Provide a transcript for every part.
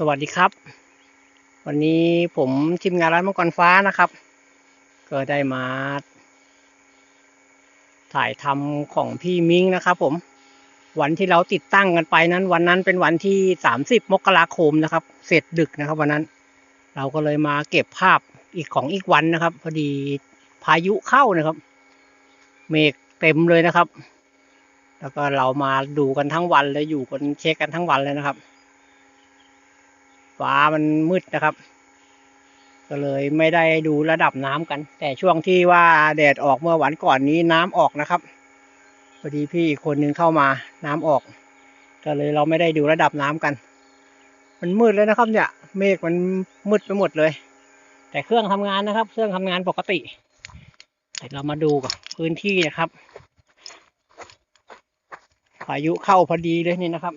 สวัสดีครับ วันนี้ผมทีมงานร้านมังกรฟ้านะครับ ก็ได้มา ถ่ายทำของพี่มิ้งนะครับ ผม วันที่เราติดตั้งกันไปนั้น วันนั้นเป็นวันที่สามสิบมกราคมนะครับ เสร็จดึกนะครับ วันนั้น เราก็เลยมาเก็บภาพอีกของอีกวันนะครับ พอดีพายุเข้านะครับ เมฆเต็มเลยนะครับ แล้วก็เรามาดูกันทั้งวันเลยอยู่กันเช็คกันทั้งวันเลยนะครับ ฟ้ามันมืดนะครับ ก็เลยไม่ได้ดูระดับน้ำกัน แต่ช่วงที่ว่าแดดออกเมื่อวันก่อนนี้น้ำออกนะครับพอดีพี่อีกคนนึงเข้ามาน้ำออก ก็เลยเราไม่ได้ดูระดับน้ำกัน มันมืดเลยนะครับ เนี่ย เมฆมันมืดไปหมดเลย แต่เครื่องทำงานนะครับ เครื่องทำงานปกติเดี๋ยวเรามาดูกับพื้นที่นะครับพายุเข้าพอดีเลยนี่นะครับ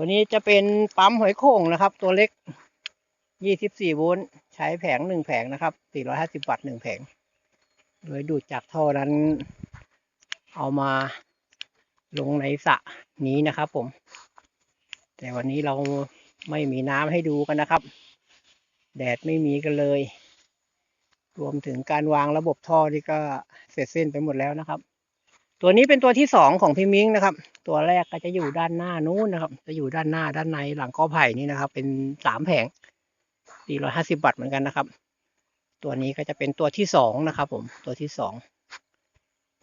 ตัวนี้จะเป็นปั๊มหอยโข่งนะครับ ตัวเล็ก 24 โวลต์ ใช้แผงหนึ่งแผงนะครับ 450 วัตต์หนึ่งแผง โดยดูดจากท่อนั้น เอามาลงในสระนี้นะครับผม แต่วันนี้เราไม่มีน้ำให้ดูกันนะครับ แดดไม่มีกันเลย รวมถึงการวางระบบท่อนี่ก็เสร็จสิ้นไปหมดแล้วนะครับ ตัวนี้เป็นตัวที่สองของพี่มิงนะครับ ตัวแรกก็จะอยู่ด้านหน้านู้นนะครับ จะอยู่ด้านหน้าด้านในหลังกอไผ่นี่นะครับ เป็นสามแผง450วัตต์เหมือนกันนะครับ ตัวนี้ก็จะเป็นตัวที่สองนะครับ ผม ตัวที่สอง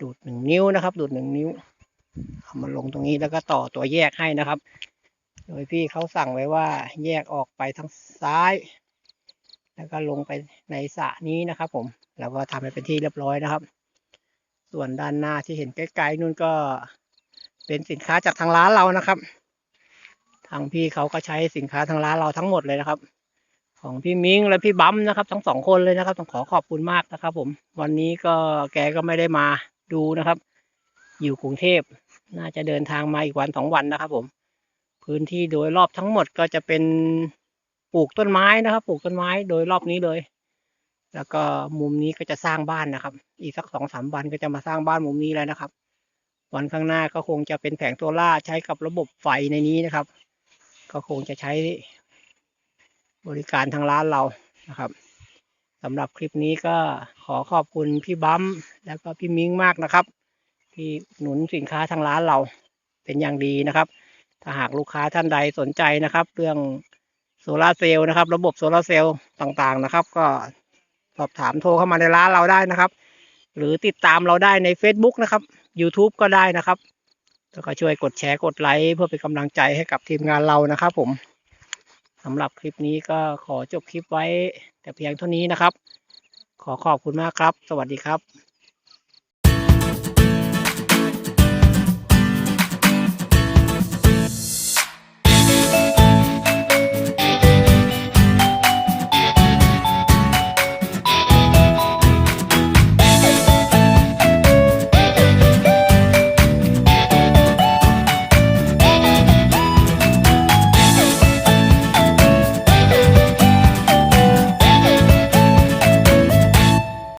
ดูดหนึ่งนิ้วนะครับ ดูดหนึ่งนิ้วเอามาลงตรงนี้แล้วก็ต่อตัวแยกให้นะครับ โดยพี่เขาสั่งไว้ว่าแยกออกไปทางซ้าย แล้วก็ลงไปในสระนี้นะครับ ผม แล้วก็ทำให้เป็นที่เรียบร้อยนะครับ ส่วนด้านหน้าที่เห็นใกล้ๆนู่นก็เป็นสินค้าจากทางร้านเรานะครับ ทางพี่เขาก็ใช้สินค้าทางร้านเราทั้งหมดเลยนะครับ ของพี่มิงและพี่บัมนะครับ ทั้งสองคนเลยนะครับ ต้องขอขอบคุณมากนะครับ ผม วันนี้ก็แกก็ไม่ได้มาดูนะครับ อยู่กรุงเทพน่าจะเดินทางมาอีกวันสองวันนะครับ ผม พื้นที่โดยรอบทั้งหมดก็จะเป็นปลูกต้นไม้นะครับ ปลูกต้นไม้โดยรอบนี้เลย แล้วก็มุมนี้ก็จะสร้างบ้านนะครับ อีกสักสองสามวันก็จะมาสร้างบ้านมุมนี้แล้วนะครับ วันข้างหน้าก็คงจะเป็นแผงโซล่าใช้กับระบบไฟในนี้นะครับ ก็คงจะใช้บริการทางร้านเรานะครับสำหรับคลิปนี้ก็ขอขอบคุณพี่บัมแล้วก็พี่มิ้งมากนะครับ ที่หนุนสินค้าทางร้านเราเป็นอย่างดีนะครับ ถ้าหากลูกค้าท่านใดสนใจนะครับ เรื่องโซลาเซลล์นะครับ ระบบโซลาเซลล์ต่างๆนะครับ ก็ สอบถามโทรเข้ามาในร้านเราได้นะครับ หรือติดตามเราได้ใน Facebook นะครับ YouTube ก็ได้นะครับ แล้วก็ช่วยกดแชร์กดไลค์เพื่อเป็นกำลังใจให้กับทีมงานเรานะครับ ผมสำหรับคลิปนี้ก็ขอจบคลิปไว้ แต่เพียงเท่านี้นะครับ ขอขอบคุณมากครับ สวัสดีครับ